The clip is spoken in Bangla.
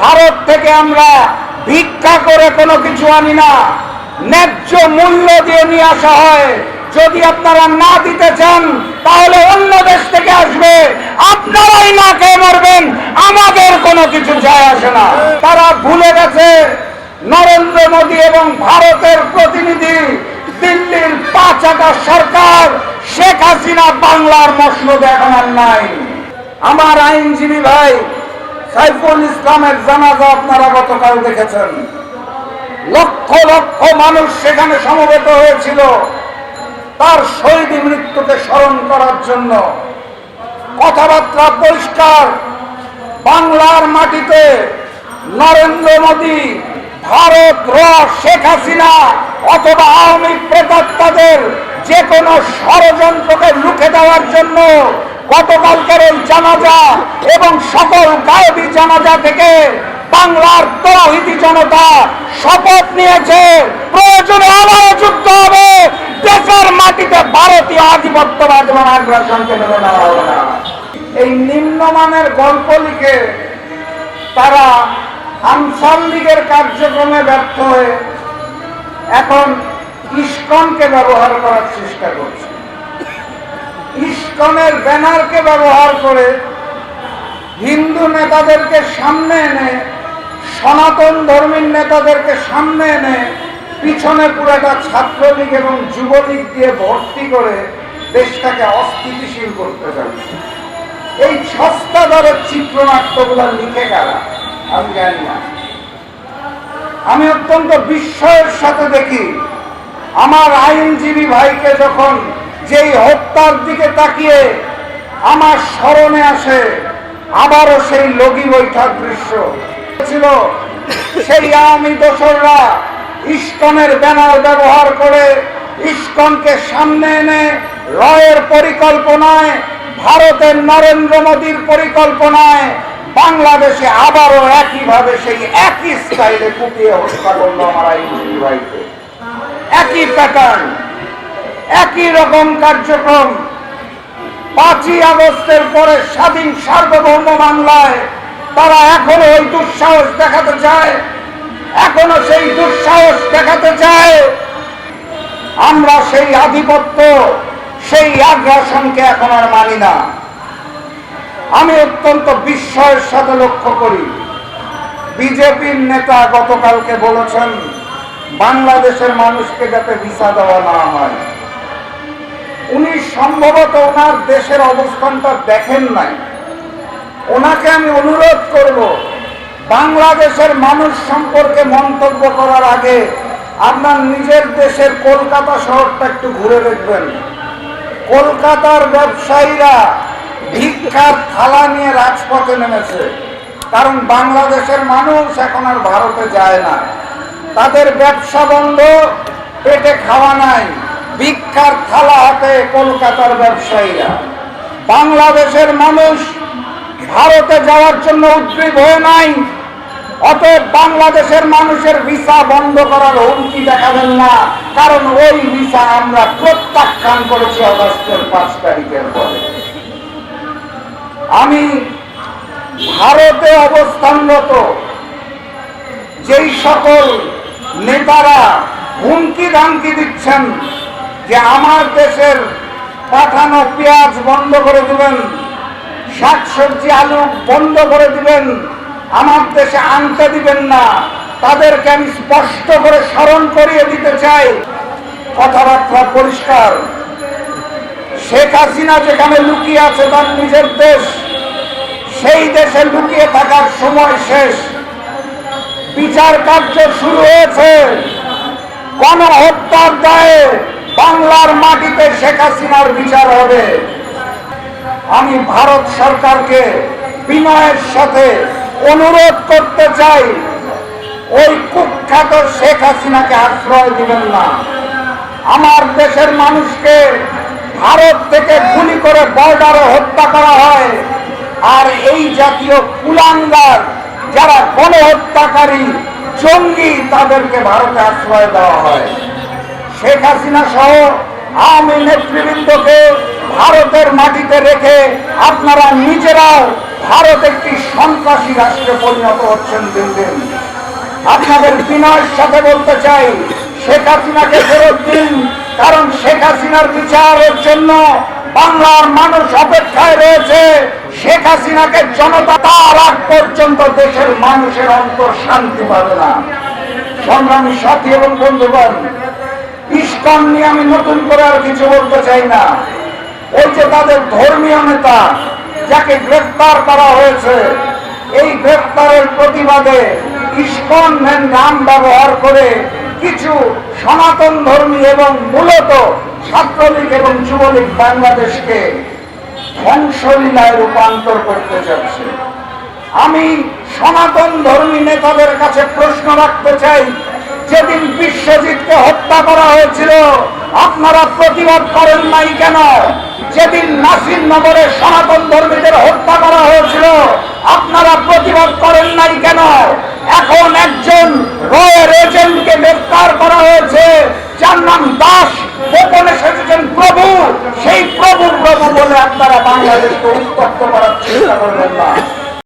ভারত থেকে আমরা ভিক্ষা করে কোনো কিছু আনি না। ন্যায্য মূল্য দিয়ে নিয়ে আসা হয়। যদি আপনারা না দিতে চান, তাহলে অন্য দেশ থেকে আসবে। আপনারাই না খেয়ে মরবেন। আমাদের কোনো কিছু যায় আসে না। তারা ভুলে গেছে, নরেন্দ্র মোদী এবং ভারতের প্রতিনিধি, দিল্লির পাঁচ আটা সরকার, শেখ হাসিনা বাংলার মসনদ এখন আর নাই। আমার আইনজীবী ভাই সাইফুল ইসলামের জানাজা আপনারা গতকাল দেখেছেন। লক্ষ লক্ষ মানুষ সেখানে সমবেত হয়েছিল। তার শহীদ মৃত্যুকে স্মরণ করার জন্য। কথাবার্তা পরিষ্কার। বাংলার মাটিতে নরেন্দ্র মোদী, ভারত, র, শেখ হাসিনা অথবা আওয়ামী প্রেতাত্মাদের যে কোনো ষড়যন্ত্রকে রুখে দেওয়ার জন্য গতকালকের এই জানাজা এবং সকল গায়বী জানাজা থেকে বাংলার তৌহিদি জনতা শপথ নিয়েছে। প্রয়োজনে আবারও যুক্ত হবে দেশের মাটিতে ভারতীয় আধিপত্যবাদ এবং আগ্রাসনকে মেনে নেওয়া হবে না। এই নিম্নমানের গল্প লিখে তারা আনসার লীগের কার্যক্রমে ব্যর্থ হয়ে এখন ইস্কনকে ব্যবহার করার চেষ্টা করছে। ইস্কনের ব্যানারকে ব্যবহার করে হিন্দু নেতাদেরকে সামনে এনে, সনাতন ধর্মীর নেতাদেরকে সামনে এনে, পিছনে পুরোটা ছাত্রলীগ এবং যুবলীগ দিয়ে ভর্তি করে দেশটাকে অস্থিতিশীল করতে যাচ্ছে এই সস্তা দরের চিত্রনাট্যগুলো লিখে গেল আমি জানি না। আমি অত্যন্ত বিস্ময়ের সাথে দেখি, আমার আইনজীবী ভাইকে যখন যেই হত্যার দিকে তাকিয়ে আমার স্মরণে আসে, আবারও সেই লগি বৈঠক দৃশ্য। ছিল সেই আওয়ামী দোসররা ইস্কনের ব্যানার ব্যবহার করে ইস্কনকে সামনে এনে রয়ের পরিকল্পনায়, ভারতের নরেন্দ্র মোদীর পরিকল্পনায় বাংলাদেশে আবারও একইভাবে সেই একই স্টাইলে কুপিয়ে হত্যা করল আমার আইনজীবী একই প্যাটার্ন একই রকম কার্যক্রম। পাঁচই আগস্টের পরে স্বাধীন সার্বভৌম বাংলায় তারা এখনও ওই দুঃসাহস দেখাতে চায়। এখনও সেই দুঃসাহস দেখাতে চায়। আমরা সেই আধিপত্য, সেই আগ্রাসনকে এখন আর মানি না। আমি অত্যন্ত বিস্ময়ের সাথে লক্ষ্য করি, বিজেপির নেতা গতকালকে বলেছেন, বাংলাদেশের মানুষকে যাতে ভিসা দেওয়া না হয়। উনি সম্ভবত ওনার দেশের অবস্থানটা দেখেন নাই। ওনাকে আমি অনুরোধ করব, বাংলাদেশের মানুষ সম্পর্কে মন্তব্য করার আগে আপনার নিজের দেশের কলকাতা শহরটা একটু ঘুরে দেখবেন। কলকাতার ব্যবসায়ীরা ভিক্ষার থালা নিয়ে রাজপথে নেমেছে, কারণ বাংলাদেশের মানুষ এখন আর ভারতে যায় না। তাদের ব্যবসা বন্ধ, পেটে খাওয়া নাই। ভিক্ষার থালা হাতে কলকাতার ব্যবসায়ীরা। বাংলাদেশের মানুষ ভারতে যাওয়ার জন্য উদ্গ্রীব হয়ে নাই, অতএব বাংলাদেশের মানুষের ভিসা বন্ধ করার হুমকি দেখাবেন না, কারণ ওই ভিসা আমরা প্রত্যাখ্যান করেছি অগস্টের পাঁচ তারিখের পরে। আমি ভারতে অবস্থানরত যেই সকল নেতারা হুমকি ধামকি দিচ্ছেন যে আমার দেশের পাঠানো পেঁয়াজ বন্ধ করে দিবেন, শাকসবজি, আলু বন্ধ করে দিবেন, আমার দেশে আনতে দিবেন না, তাদেরকে আমি স্পষ্ট করে স্মরণ করিয়ে দিতে চাই। কথাবার্তা পরিষ্কার। শেখ হাসিনা যেখানে লুকিয়ে আছে তার নিজের দেশ, সেই দেশে লুকিয়ে থাকার সময় শেষ। বিচার কার্য শুরু হয়েছে। গণহত্যার দায়ে বাংলার মাটিতে শেখ হাসিনার বিচার হবে। আমি ভারত সরকারকে বিনয়ের সাথে অনুরোধ করতে চাই, ওই কুখ্যাত শেখ হাসিনাকে আশ্রয় দিবেন না। আমার দেশের মানুষকে ভারত থেকে গুলি করে বর্ডারে হত্যা করা হয়, আর এই জাতীয় কুলাঙ্গার যারা গণহত্যাকারী, জঙ্গি, তাদেরকে ভারতে আশ্রয় দেওয়া হয়। শেখ হাসিনা সহ আমি নেতৃবৃন্দকে ভারতের মাটিতে রেখে আপনারা নিজেরাও ভারত একটি সন্ত্রাসী রাষ্ট্রে পরিণত হচ্ছেন দিন দিন। আপনাদের বিনয়ের সাথে বলতে চাই, শেখ হাসিনাকে ফেরত দিন, কারণ শেখ হাসিনার বিচারের জন্য বাংলার মানুষ অপেক্ষায় রয়েছে। শেখ হাসিনাকে জনতা তার আগ পর্যন্ত দেশের মানুষের অন্তর শান্তি পাবে না। সংগ্রামী সাথী এবং বন্ধুগণ ইস্কন নিয়ে আমি নতুন করে আর কিছু বলতে চাই না। ওই যে তাদের ধর্মীয় নেতা, যাকে গ্রেফতার করা হয়েছে, এই গ্রেফতারের প্রতিবাদে ইস্কন নাম ব্যবহার করে কিছু সনাতন ধর্মী এবং মূলত ছাত্রলীগ এবং যুবলীগ বাংলাদেশকে ধ্বংসলীলায় রূপান্তর করতে চাচ্ছে আমি সনাতন ধর্মী নেতাদের কাছে প্রশ্ন রাখতে চাই যেদিন বিশ্বজিৎকে হত্যা করা হয়েছিল, আপনারা প্রতিবাদ করেন নাই কেন? যেদিন নাসির নগরে সনাতন ধর্মীদের হত্যা করা হয়েছিল, আপনারা প্রতিবাদ করেন নাই কেন? এখন একজন রয়ের এজেন্টকে গ্রেফতার করা হয়েছে, যার নাম দাস, গোপনে সেজেছেন প্রভু। সেই প্রভু প্রভু বলে আপনারা বাংলাদেশকে উত্তপ্ত করার চেষ্টা করবেন না।